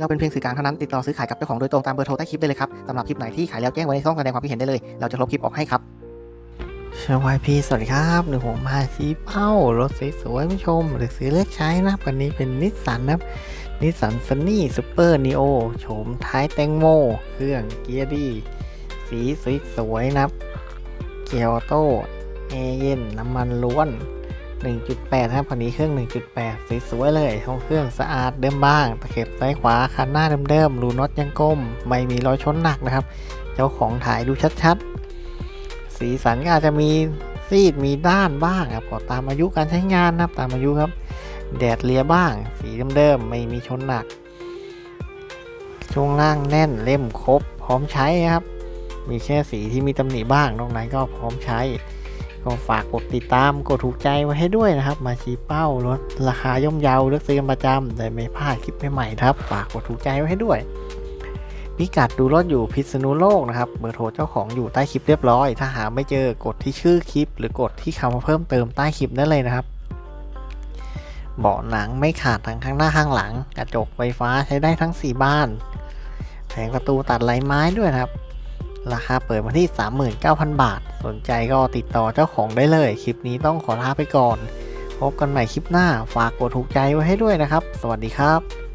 เราเป็นเพียงสื่อกลางเท่านั้นติดต่อซื้อขายกับเจ้าของโดยตรงตามเบอร์โทรใต้คลิปได้เลยครับสำหรับคลิปไหนที่ขายแล้วแจ้งไว้ในช่องแสดงความคิดเห็นได้เลย เราจะลบคลิปออกให้ครับสวัสดีสวัสดีครับหนึ่งผมมาชี้เป้ารถสวยๆผู้ชม หรือซื้อเลือกใช้นะวันนี้เป็นนิสสันนะครับนิสสันซันนี่ซูเปอร์นีโอโฉมท้ายแตงโม เครื่องเกียร์ดี สีสวยๆนะครับ เกียร์ออโต้แอร์เย็นน้ำมันล้วน 1.8 ครับคันนี้เครื่อง 1.8สวยๆเลยห้องเครื่องสะอาดเดิมบ้าง ตะเข็บซ้ายขวาคันหน้าเดิมๆรูน็อตยังก้ม ไม่มีรอยชนหนักนะครับ เจ้าของถ่ายดูชัดๆ สีสันก็อาจจะมีซีดมีด้านบ้างครับก็ตามอายุการใช้งานนะครับตามอายุครับแดดเลียบ้าง สีเดิมๆไม่มีชนหนัก ช่วงล่างแน่นเล่มครบ พร้อมใช้ครับ มีแค่สีที่มีตำหนิบ้างนอกนั้นก็พร้อมใช้ ก็ฝากกดติดตามกดถูกใจไว้ให้ด้วยนะครับ มาชี้เป้ารถราคาย่อมเยาเลือกซื้อกันประจำแต่ไม่พลาดคลิปใหม่ๆครับ ฝากกดถูกใจไว้ให้ด้วย พิกัดดูรถอยู่พิษณุโลกนะครับเบอร์โทรเจ้าของอยู่ใต้คลิปเรียบร้อย ถ้าหาไม่เจอกดที่ชื่อคลิป หรือกดที่คำเพิ่มเติมใต้คลิปได้เลยนะครับเบาะหนังไม่ขาดทั้งข้างหน้าข้างหลัง กระจกไฟฟ้าใช้ได้ทั้ง 4 บ้าน แผงประตูตัดลายไม้ด้วยนะครับ ราคาเปิดมาที่ 39,000 บาท สนใจก็ติดต่อเจ้าของได้เลย คลิปนี้ต้องขอลาไปก่อน พบกันใหม่คลิปหน้า ฝากกดถูกใจไว้ให้ด้วยนะครับ สวัสดีครับ